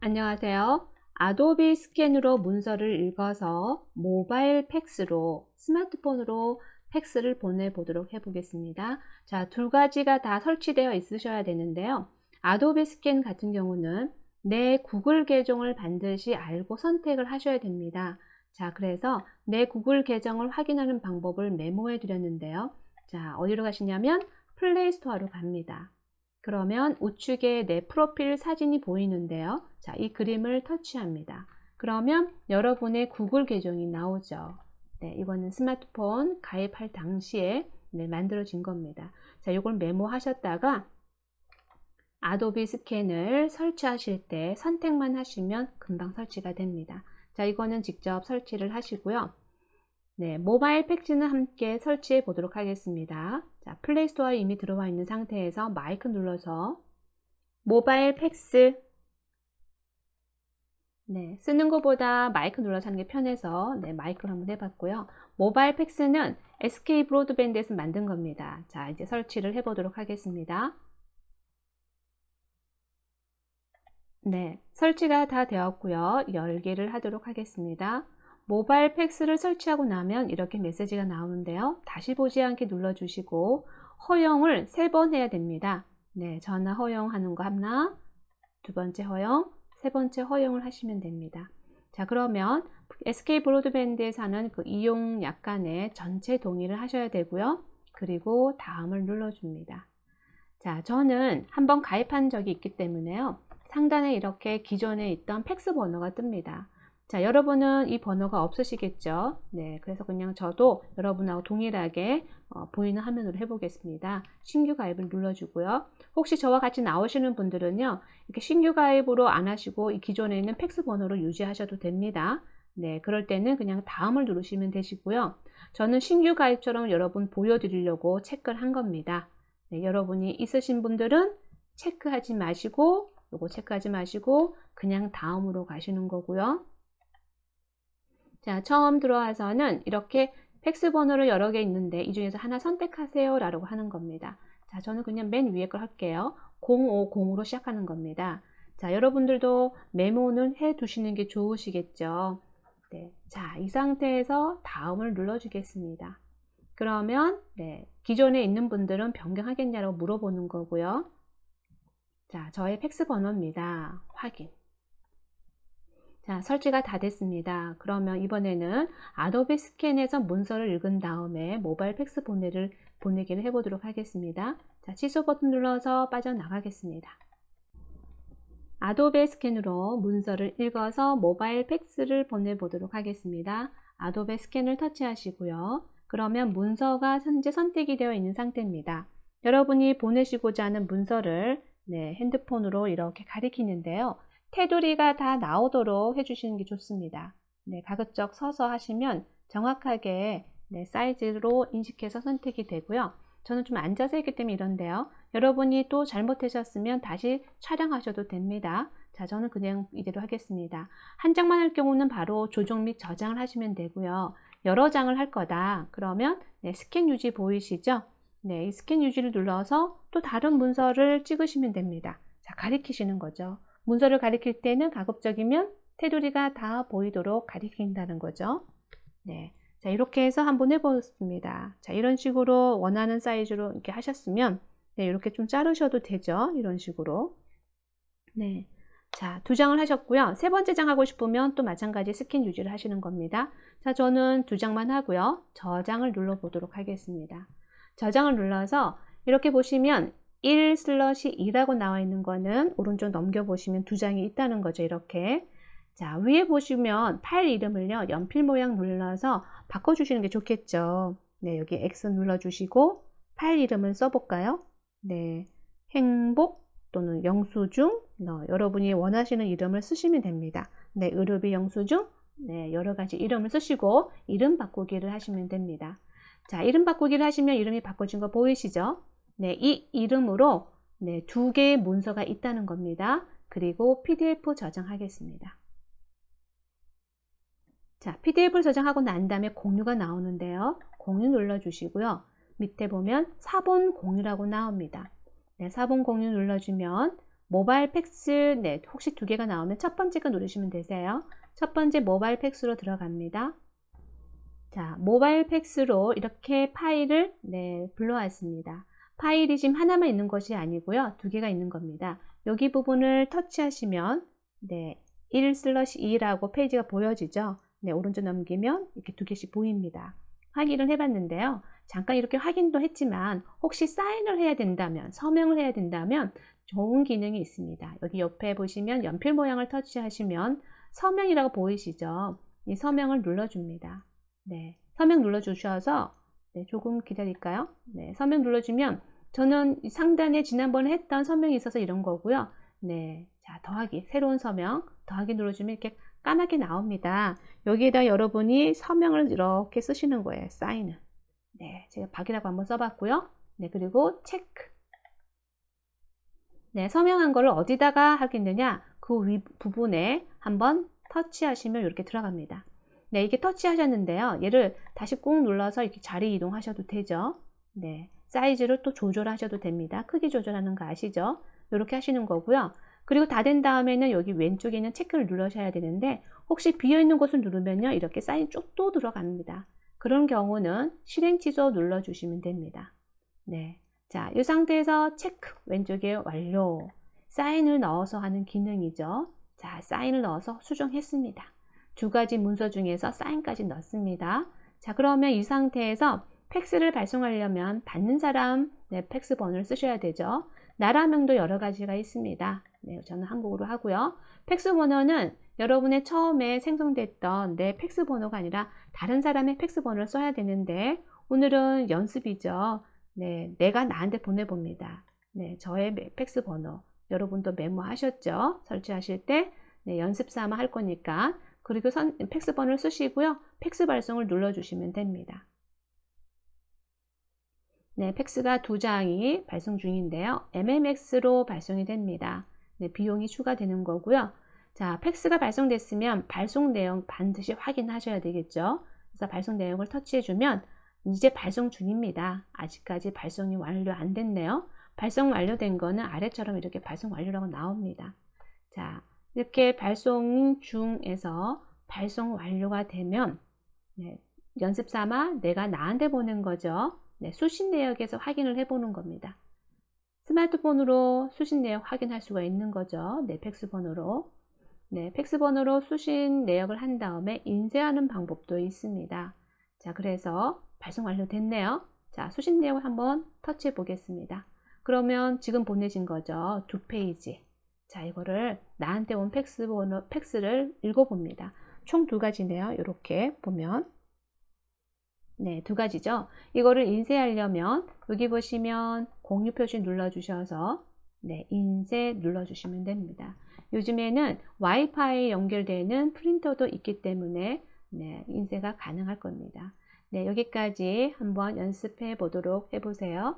안녕하세요. 아도비 스캔으로 문서를 읽어서 모바일 팩스로 스마트폰으로 팩스를 보내보도록 해보겠습니다. 자, 두 가지가 다 설치되어 있으셔야 되는데요. 아도비 스캔 같은 경우는 내 구글 계정을 반드시 알고 선택을 하셔야 됩니다. 자, 그래서 내 구글 계정을 확인하는 방법을 메모해 드렸는데요. 자, 어디로 가시냐면 플레이 스토어로 갑니다. 그러면 우측에 내 프로필 사진이 보이는데요. 자, 이 그림을 터치합니다. 그러면 여러분의 구글 계정이 나오죠. 네, 이거는 스마트폰 가입할 당시에 네, 만들어진 겁니다. 자, 이걸 메모하셨다가 아도비 스캔을 설치하실 때 선택만 하시면 금방 설치가 됩니다. 자, 이거는 직접 설치를 하시고요. 네, 모바일 팩스는 함께 설치해 보도록 하겠습니다. 자, 플레이 스토어에 이미 들어와 있는 상태에서 마이크 눌러서 모바일 팩스 네, 쓰는 것보다 마이크 눌러서 하는 게 편해서 네, 마이크를 한번 해봤고요. 모바일 팩스는 SK 브로드밴드에서 만든 겁니다. 자, 이제 설치를 해보도록 하겠습니다. 네, 설치가 다 되었고요. 열기를 하도록 하겠습니다. 모바일 팩스를 설치하고 나면 이렇게 메시지가 나오는데요. 다시 보지 않게 눌러주시고 허용을 세번 해야 됩니다. 네, 전화 허용하는 거 하나, 두 번째 허용, 세 번째 허용을 하시면 됩니다. 자, 그러면 SK 브로드밴드에서는 그 이용 약관에 전체 동의를 하셔야 되고요. 그리고 다음을 눌러줍니다. 자, 저는 한번 가입한 적이 있기 때문에요. 상단에 이렇게 기존에 있던 팩스 번호가 뜹니다. 자, 여러분은 이 번호가 없으시겠죠? 네, 그래서 그냥 저도 여러분하고 동일하게 어, 보이는 화면으로 해보겠습니다. 신규 가입을 눌러주고요. 혹시 저와 같이 나오시는 분들은요, 이렇게 신규 가입으로 안 하시고 이 기존에 있는 팩스 번호로 유지하셔도 됩니다. 네, 그럴 때는 그냥 다음을 누르시면 되시고요. 저는 신규 가입처럼 여러분 보여드리려고 체크를 한 겁니다. 네, 여러분이 있으신 분들은 체크하지 마시고, 요거 체크하지 마시고, 그냥 다음으로 가시는 거고요. 자, 처음 들어와서는 이렇게 팩스 번호를 여러 개 있는데 이 중에서 하나 선택하세요 라고 하는 겁니다. 자, 저는 그냥 맨 위에 걸 할게요. 050으로 시작하는 겁니다. 자, 여러분들도 메모는 해 두시는 게 좋으시겠죠. 네. 자, 이 상태에서 다음을 눌러주겠습니다. 그러면, 네. 기존에 있는 분들은 변경하겠냐고 물어보는 거고요. 자, 저의 팩스 번호입니다. 확인. 자, 설치가 다 됐습니다. 그러면 이번에는 아도비 스캔에서 문서를 읽은 다음에 모바일 팩스 보내를, 보내기를 해보도록 하겠습니다. 자, 취소 버튼 눌러서 빠져나가겠습니다. 아도be 스캔으로 문서를 읽어서 모바일 팩스를 보내보도록 하겠습니다. 아도be 스캔을 터치하시고요. 그러면 문서가 현재 선택이 되어 있는 상태입니다. 여러분이 보내시고자 하는 문서를 네, 핸드폰으로 이렇게 가리키는데요. 테두리가 다 나오도록 해주시는 게 좋습니다. 네, 가급적 서서 하시면 정확하게 네, 사이즈로 인식해서 선택이 되고요. 저는 좀 앉아서 했기 때문에 이런데요. 여러분이 또 잘못하셨으면 다시 촬영하셔도 됩니다. 자, 저는 그냥 이대로 하겠습니다. 한 장만 할 경우는 바로 조정 및 저장을 하시면 되고요. 여러 장을 할 거다. 그러면 네, 스캔 유지 보이시죠? 네, 이 스캔 유지를 눌러서 또 다른 문서를 찍으시면 됩니다. 자, 가리키시는 거죠. 문서를 가리킬 때는 가급적이면 테두리가 다 보이도록 가리킨다는 거죠. 네. 자, 이렇게 해서 한번 해보겠습니다. 자, 이런 식으로 원하는 사이즈로 이렇게 하셨으면, 네, 이렇게 좀 자르셔도 되죠. 이런 식으로. 네. 자, 두 장을 하셨고요. 세 번째 장 하고 싶으면 또 마찬가지 스킨 유지를 하시는 겁니다. 자, 저는 두 장만 하고요. 저장을 눌러 보도록 하겠습니다. 저장을 눌러서 이렇게 보시면 1 슬러시 2라고 나와 있는 거는 오른쪽 넘겨보시면 두 장이 있다는 거죠. 이렇게. 자, 위에 보시면 파일 이름을요. 연필 모양 눌러서 바꿔주시는 게 좋겠죠. 네, 여기 X 눌러주시고 파일 이름을 써볼까요? 네, 행복 또는 영수증 어, 여러분이 원하시는 이름을 쓰시면 됩니다. 네, 의료비 영수증 네, 여러 가지 이름을 쓰시고 이름 바꾸기를 하시면 됩니다. 자, 이름 바꾸기를 하시면 이름이 바꿔진 거 보이시죠? 네, 이 이름으로 네, 두 개의 문서가 있다는 겁니다. 그리고 PDF 저장하겠습니다. 자, PDF를 저장하고 난 다음에 공유가 나오는데요. 공유 눌러주시고요. 밑에 보면 사본 공유라고 나옵니다. 네, 사본 공유 눌러주면 모바일 팩스 네, 혹시 두 개가 나오면 첫 번째 거 누르시면 되세요. 첫 번째 모바일 팩스로 들어갑니다. 자, 모바일 팩스로 이렇게 파일을 네, 불러왔습니다. 파일이 지금 하나만 있는 것이 아니고요. 두 개가 있는 겁니다. 여기 부분을 터치하시면 네, 1 슬러시 2라고 페이지가 보여지죠. 네, 오른쪽 넘기면 이렇게 두 개씩 보입니다. 확인을 해봤는데요. 잠깐 이렇게 확인도 했지만 혹시 사인을 해야 된다면, 서명을 해야 된다면 좋은 기능이 있습니다. 여기 옆에 보시면 연필 모양을 터치하시면 서명이라고 보이시죠? 이 서명을 눌러줍니다. 네, 서명 눌러주셔서 네, 조금 기다릴까요? 네, 서명 눌러주면 저는 상단에 지난번에 했던 서명이 있어서 이런 거고요. 네, 자 더하기 새로운 서명 더하기 눌러주면 이렇게 까맣게 나옵니다. 여기에다 여러분이 서명을 이렇게 쓰시는 거예요. 사인은. 네, 제가 박이라고 한번 써봤고요. 네, 그리고 체크. 네, 서명한 거를 어디다가 하겠느냐? 그 위 부분에 한번 터치하시면 이렇게 들어갑니다. 네, 이게 터치하셨는데요. 얘를 다시 꾹 눌러서 이렇게 자리 이동하셔도 되죠. 네, 사이즈를 또 조절하셔도 됩니다. 크기 조절하는 거 아시죠? 이렇게 하시는 거고요. 그리고 다 된 다음에는 여기 왼쪽에 있는 체크를 누르셔야 되는데 혹시 비어있는 곳을 누르면요. 이렇게 사인 쭉 또 들어갑니다. 그런 경우는 실행 취소 눌러주시면 됩니다. 네. 자, 이 상태에서 체크 왼쪽에 완료 사인을 넣어서 하는 기능이죠. 자, 사인을 넣어서 수정했습니다. 두 가지 문서 중에서 사인까지 넣습니다. 자, 그러면 이 상태에서 팩스를 발송하려면 받는 사람 네, 팩스 번호를 쓰셔야 되죠. 나라명도 여러 가지가 있습니다. 네, 저는 한국어로 하고요. 팩스 번호는 여러분의 처음에 생성됐던 내 팩스 번호가 아니라 다른 사람의 팩스 번호를 써야 되는데 오늘은 연습이죠. 네, 내가 나한테 보내봅니다. 네, 저의 팩스 번호. 여러분도 메모하셨죠? 설치하실 때 네, 연습 삼아 할 거니까 그리고 선, 팩스 번호를 쓰시고요. 팩스 발송을 눌러주시면 됩니다. 네, 팩스가 두 장이 발송 중인데요. MMX로 발송이 됩니다. 네, 비용이 추가되는 거고요. 자, 팩스가 발송됐으면 발송 내용 반드시 확인하셔야 되겠죠. 그래서 발송 내용을 터치해주면 이제 발송 중입니다. 아직까지 발송이 완료 안 됐네요. 발송 완료된 거는 아래처럼 이렇게 발송 완료라고 나옵니다. 자, 이렇게 발송 중에서 발송 완료가 되면 네, 연습 삼아 내가 나한테 보낸 거죠. 네, 수신 내역에서 확인을 해보는 겁니다. 스마트폰으로 수신 내역 확인할 수가 있는 거죠. 네, 팩스 번호로. 네, 팩스 번호로 수신 내역을 한 다음에 인쇄하는 방법도 있습니다. 자, 그래서 발송 완료됐네요. 자, 수신 내역을 한번 터치해 보겠습니다. 그러면 지금 보내신 거죠. 두 페이지. 자, 이거를 나한테 온 팩스 번호, 팩스를 읽어봅니다. 총 두 가지네요. 이렇게 보면. 네, 두 가지죠. 이거를 인쇄하려면 여기 보시면 공유 표시 눌러주셔서 네, 인쇄 눌러주시면 됩니다. 요즘에는 와이파이 연결되는 프린터도 있기 때문에 네, 인쇄가 가능할 겁니다. 네, 여기까지 한번 연습해 보도록 해보세요.